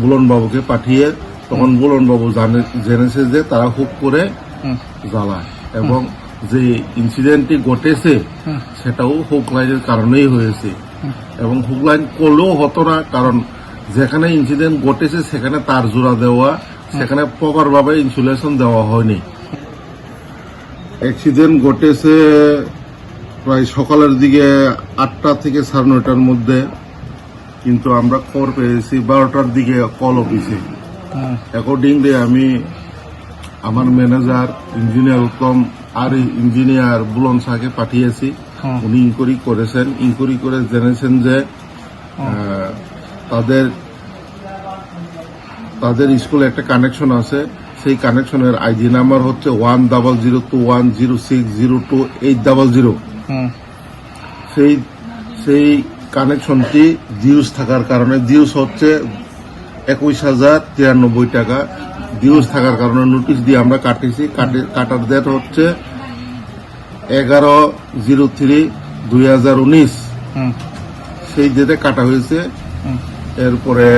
বুলনবাবুকে পাঠিয়ে তখন বুলনবাবু জানে জেনেছে যে তারা হুক করে জ্বালায় এবং যে ইনসিডেন্টটি ঘটেছে সেটাও হোক লাইনের কারণেই হয়েছে। এবং হুক লাইন করলেও হতো না কারণ যেখানে ইনসিডেন্ট ঘটেছে সেখানে তার জোড়া দেওয়া সেখানে প্রপার ভাবে ইনসুলেশন দেওয়া হয়নি। অ্যাক্সিডেন্ট ঘটেছে প্রায় সকালের দিকে আটটা থেকে সাড়ে নয়টার মধ্যে কিন্তু আমরা খবর পেয়েছি বারোটার দিকে কল অফিসে অ্যাকর্ডিংলি আমি আমার ম্যানেজার ইঞ্জিনিয়ার উত্তম আর ইঞ্জিনিয়ার বুলন শাহকে পাঠিয়েছি। উনি ইনকোয়ারি করেছেন ইনকোয়ারি করে জেনেছেন যে তাদের তাদের স্কুলে একটা কানেকশন আছে। সেই কানেকশনের আইডি নাম্বার হচ্ছে one double zero two one zero six zero two eight double zero সেই সেই কানেকশনটি ডিউস থাকার কারণে ডিউস হচ্ছে একুশ হাজার তিরানব্বই টাকা ডিউস থাকার কারণে নোটিশ দিয়ে আমরা কাটিছি কাটি- কাটার ডেট হচ্ছে এগারো জিরো থ্রি দুই হাজার উনিশ। সেই ডেটে কাটা হয়েছে। এরপরে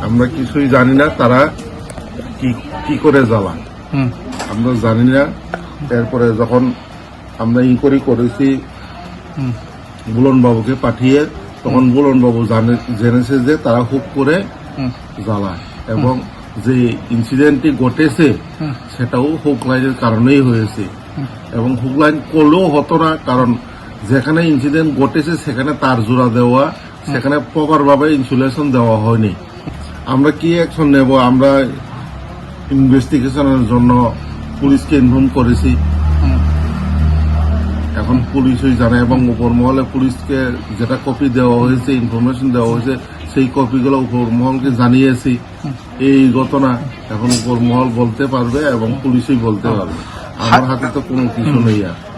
আমরা কিছুই জানি না তারা কি কি করে জ্বালান আমরা জানি না। এরপরে যখন আমরা ইনকোয়ারি করেছি বুলন বাবুকে পাঠিয়ে তখন বুলন বাবু জানে জেনেছে যে তারা হুক করে হুম, জ্বালায় এবং যে ইনসিডেন্টটি ঘটেছে সেটাও হুক লাইনের কারণেই হয়েছে। এবং হুক লাইন করলেও হতো না, কারণ যেখানে ইনসিডেন্ট ঘটেছে, সেখানে তার জোড়া দেওয়া, সেখানে প্রপার ভাবে ইনসুলেশন দেওয়া হয়নি। আমরা কি অ্যাকশন নেব? আমরা ইনভেস্টিগেশনের জন্য পুলিশকে ইনফর্ম করেছি। এখন পুলিশই জানে এবং উপর মহলে পুলিশকে যেটা কপি দেওয়া হয়েছে ইনফরমেশন দেওয়া হয়েছে, সেই কপিগুলো উপর মহলকে জানিয়েছি। এই ঘটনা এখন উপর মহল বলতে পারবে এবং পুলিশই বলতে পারবে। আমার হাতে তো কোনো কিছু নেই আর।